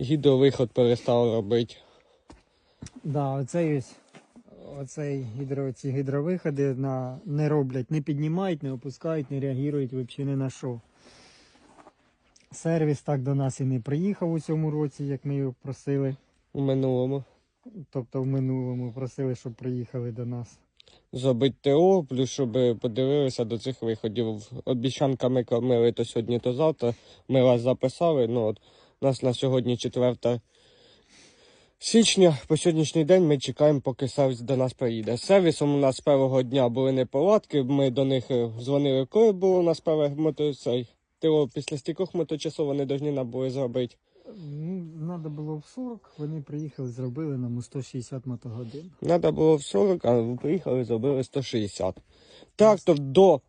Гідровиход перестав робити. Да, оцей ось оцей гідро, ці гідровиходи на, не роблять, не піднімають, не опускають, не реагують взагалі ні на що. Сервіс так до нас і не приїхав у цьому році, як ми його просили. У минулому. Тобто в минулому просили, щоб приїхали до нас. Зробити ТО, плюс щоб подивилися до цих виходів. Обіцянками кормили то сьогодні, то завтра. Ми вас записали. Ну, от, у нас на сьогодні 4 січня. По сьогоднішній день ми чекаємо, поки сервіс до нас приїде. З сервісом у нас з першого дня були неполадки. Ми до них е, дзвонили, коли було у нас перше мото, цей, після стількох моточасов вони повинні нам були зробити. Ну, треба було в 40, вони приїхали, зробили нам 160 мотогодин. Треба було в 40, а приїхали, зробили 160. Трактор до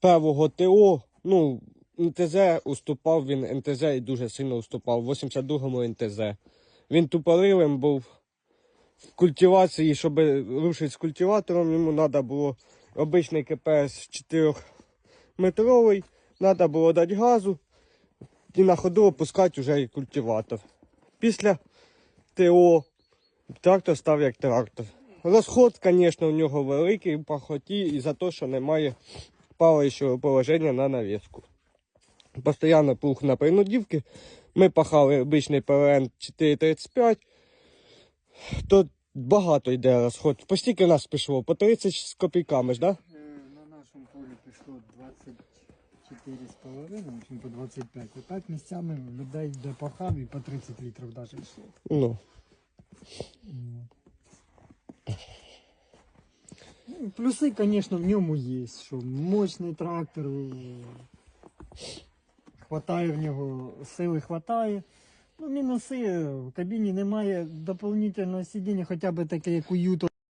первого ТО, ну, НТЗ уступав він, НТЗ і дуже сильно уступав. В 82-му НТЗ. Він тупорилим був в культивації, щоб рушити з культиватором, йому треба було обичний КПС 4-метровий, треба було дати газу і на ходу опускати вже і культиватор. Після ТО Трактор став як трактор. Розход, звісно, у нього великий в пахоті і за те, що немає палаючого положення на навіску. Постоянно плуг на принудівки. Ми пахали обичний ПЛН 435, то багато йде розход. Постільки в нас пішло? По 30 з копійками ж, так? Да? На нашому полі пішло 24,5, в общем, по 25. Отак місцями людей де пахав і по 30 літрів навіть йшло. Ну. Ну, Плюси, звісно, в ньому є, що мощний трактор, е, хватає в нього, сили хватає. Ну, мінуси, в кабіні немає доповнительного сидіння, хоча б таке, як у Юто.